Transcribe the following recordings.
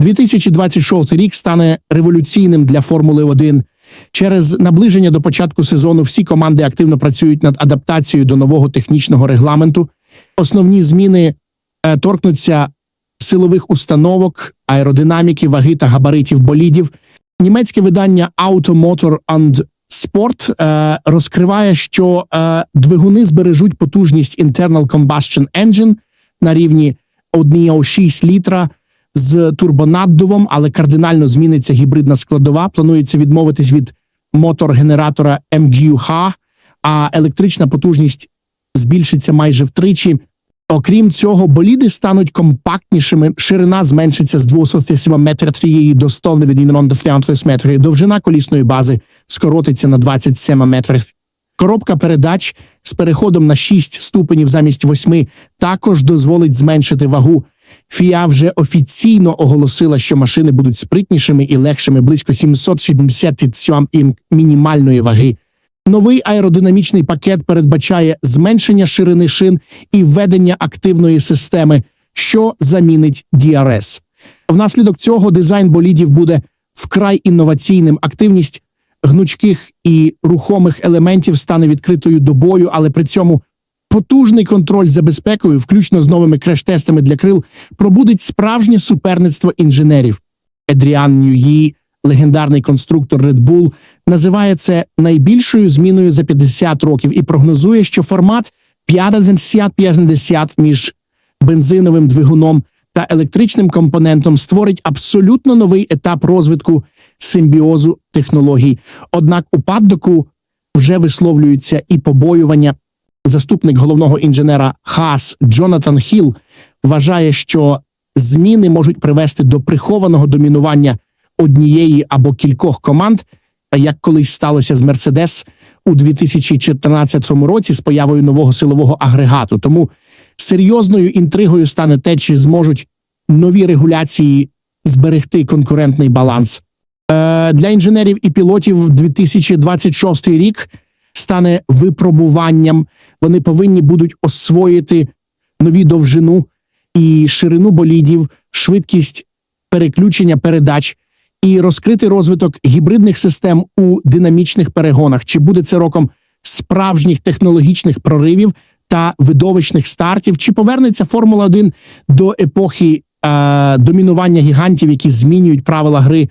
2026 рік стане революційним для Формули 1. Через наближення до початку сезону всі команди активно працюють над адаптацією до нового технічного регламенту. Основні зміни е, торкнуться силових установок, аеродинаміки, ваги та габаритів болідів. Німецьке видання Auto Motor and Sport е, розкриває, що е, двигуни збережуть потужність Internal Combustion Engine на рівні 1,6 літра з турбонаддувом, але кардинально зміниться гібридна складова. Планується відмовитись від мотор-генератора MGU-H, а електрична потужність збільшиться майже втричі. Окрім цього, боліди стануть компактнішими, ширина зменшиться з 207 метрів до 190 метрів, довжина колісної бази скоротиться на 27 метрів. Коробка передач з переходом на 6 ступенів замість 8 також дозволить зменшити вагу. FIA вже офіційно оголосила, що машини будуть спритнішими і легшими близько 767 ім мінімальної ваги. Новий аеродинамічний пакет передбачає зменшення ширини шин і введення активної системи, що замінить DRS. Внаслідок цього дизайн болідів буде вкрай інноваційним. Активність гнучких і рухомих елементів стане відкритою до бою, але при цьому потужний контроль за безпекою, включно з новими креш-тестами для крил, пробудить справжнє суперництво інженерів. Едріан Ньюї, легендарний конструктор Red Bull, називає це найбільшою зміною за 50 років і прогнозує, що формат 50-50 між бензиновим двигуном та електричним компонентом створить абсолютно новий етап розвитку симбіозу технологій. Однак у паддоку вже висловлюються і побоювання. Заступник головного інженера ХАС Джонатан Хіл вважає, що зміни можуть привести до прихованого домінування однієї або кількох команд, як колись сталося з Мерседес у 2014 році з появою нового силового агрегату. Тому серйозною інтригою стане те, чи зможуть нові регуляції зберегти конкурентний баланс. Е, Для інженерів і пілотів 2026 рік стане випробуванням. Вони повинні будуть освоїти нові довжину і ширину болідів, швидкість переключення передач і розкрити розвиток гібридних систем у динамічних перегонах. Чи буде це роком справжніх технологічних проривів та видовищних стартів? Чи повернеться Формула 1 до епохи е, домінування гігантів, які змінюють правила гри?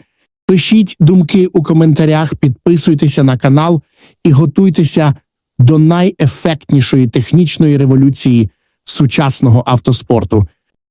Пишіть думки у коментарях, підписуйтеся на канал і готуйтеся до найефектнішої технічної революції сучасного автоспорту.